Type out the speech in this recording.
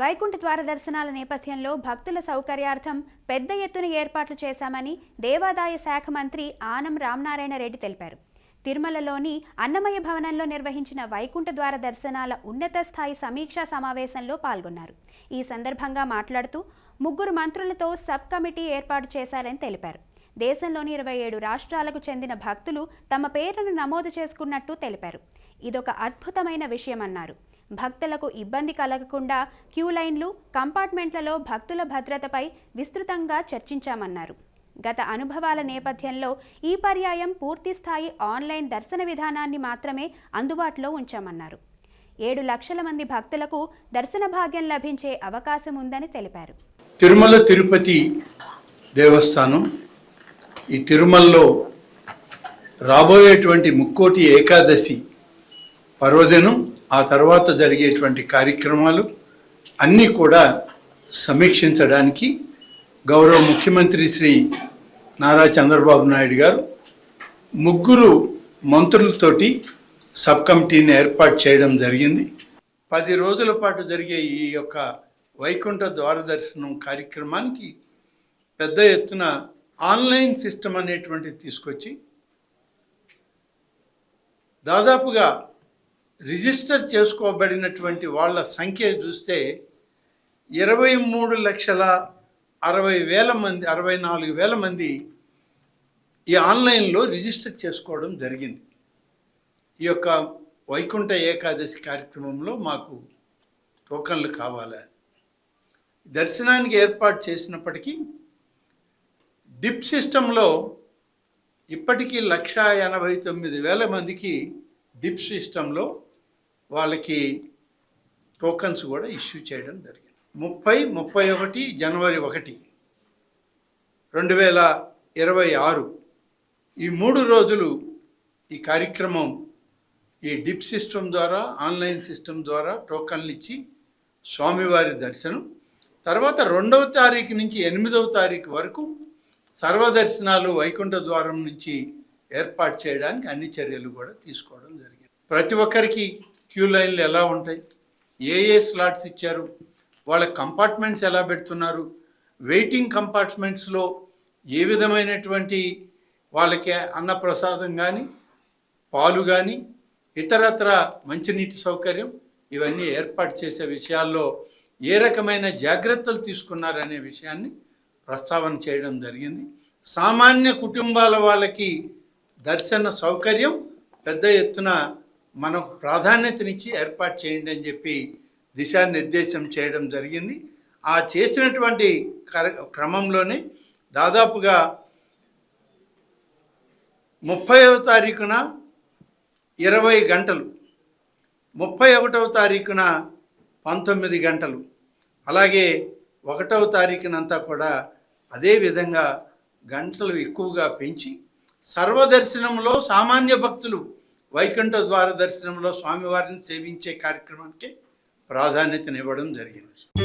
వైకుంఠ ద్వార దర్శనాల నేపథ్యంలో భక్తుల సౌకర్యార్థం పెద్ద ఎత్తున ఏర్పాట్లు చేశామని దేవాదాయ శాఖ మంత్రి ఆనం రామనారాయణ రెడ్డి తెలిపారు. తిరుమలలోని అన్నమయ్య భవనంలో నిర్వహించిన వైకుంఠ ద్వార దర్శనాల ఉన్నత స్థాయి సమీక్షా సమావేశంలో పాల్గొన్నారు. ఈ సందర్భంగా మాట్లాడుతూ ముగ్గురు మంత్రులతో సబ్ కమిటీ ఏర్పాటు చేశారని తెలిపారు. దేశంలోని ఇరవై ఏడు రాష్ట్రాలకు చెందిన భక్తులు తమ పేర్లను నమోదు చేసుకున్నట్టు తెలిపారు. ఇదొక అద్భుతమైన విషయమన్నారు. భక్తులకు ఇబ్బంది కలగకుండా క్యూ లైన్లు కంపార్ట్మెంట్లలో భక్తుల భద్రతపై విస్తృతంగా చర్చించామన్నారు. గత అనుభవాల నేపథ్యంలో ఈ పర్యాయం పూర్తి స్థాయి ఆన్లైన్ దర్శన విధానాన్ని మాత్రమే అందుబాటులో ఉంచామన్నారు. ఏడు లక్షల మంది భక్తులకు దర్శన భాగ్యం లభించే అవకాశం ఉందని తెలిపారు. తిరుమల తిరుపతి దేవస్థానం ఈ తిరుమలలో రాబోయేటువంటి ముక్కోటి ఏకాదశి పర్వదినం ఆ తర్వాత జరిగేటువంటి కార్యక్రమాలు అన్నీ కూడా సమీక్షించడానికి గౌరవ ముఖ్యమంత్రి శ్రీ నారా చంద్రబాబు నాయుడు గారు ముగ్గురు మంత్రులతోటి సబ్ కమిటీని ఏర్పాటు చేయడం జరిగింది. పది రోజుల పాటు జరిగే ఈ యొక్క వైకుంఠ ద్వార దర్శనం కార్యక్రమానికి పెద్ద ఎత్తున ఆన్లైన్ సిస్టమ్ అనేటువంటిది తీసుకొచ్చి దాదాపుగా రిజిస్టర్ చేసుకోబడినటువంటి వాళ్ళ సంఖ్య చూస్తే ఇరవై మూడు లక్షల అరవై వేల మంది అరవై నాలుగు వేల మంది ఈ ఆన్లైన్లో రిజిస్టర్ చేసుకోవడం జరిగింది. ఈ యొక్క వైకుంఠ ఏకాదశి కార్యక్రమంలో మాకు టోకన్లు కావాలని దర్శనానికి ఏర్పాటు చేసినప్పటికీ డిప్ సిస్టంలో ఇప్పటికీ లక్ష ఎనభై తొమ్మిది వేల మందికి డిప్ సిస్టంలో వాళ్ళకి టోకన్స్ కూడా ఇష్యూ చేయడం జరిగింది. ముప్పై ముప్పై ఒకటి జనవరి ఒకటి రెండు వేల ఇరవై ఆరు ఈ మూడు రోజులు ఈ కార్యక్రమం ఈ డిప్ సిస్టమ్ ద్వారా ఆన్లైన్ సిస్టమ్ ద్వారా టోకన్లు ఇచ్చి స్వామివారి దర్శనం. తర్వాత రెండవ తారీఖు నుంచి ఎనిమిదవ తారీఖు వరకు సర్వదర్శనాలు వైకుంఠ ద్వారం నుంచి ఏర్పాటు చేయడానికి అన్ని చర్యలు కూడా తీసుకోవడం జరిగింది. ప్రతి ఒక్కరికి క్యూ లైన్లు ఎలా ఉంటాయి? ఏ ఏ స్లాట్స్ ఇచ్చారు? వాళ్ళ కంపార్ట్మెంట్స్ ఎలా పెడుతున్నారు? వెయిటింగ్ కంపార్ట్మెంట్స్లో ఏ విధమైనటువంటి వాళ్ళకి అన్నప్రసాదం కానీ పాలు కానీ ఇతరత్ర మంచినీటి సౌకర్యం ఇవన్నీ ఏర్పాటు చేసే విషయాల్లో ఏ రకమైన జాగ్రత్తలు తీసుకున్నారనే విషయాన్ని ప్రస్తావన చేయడం జరిగింది. సామాన్య కుటుంబాల వాళ్ళకి దర్శన సౌకర్యం పెద్ద ఎత్తున మనకు ప్రాధాన్యతనిచ్చి ఏర్పాటు చేయండి అని చెప్పి దిశానిర్దేశం చేయడం జరిగింది. ఆ చేసినటువంటి కర క్రమంలోనే దాదాపుగా ముప్పైవ తారీఖున ఇరవై గంటలు ముప్పై ఒకటవ తారీఖున పంతొమ్మిది గంటలు అలాగే ఒకటవ తారీఖునంతా కూడా అదే విధంగా గంటలు ఎక్కువగా పెంచి సర్వదర్శనంలో సామాన్య భక్తులు వైకుంఠ ద్వార దర్శనంలో స్వామివారిని సేవించే కార్యక్రమానికి ప్రాధాన్యతనివ్వడం జరిగింది.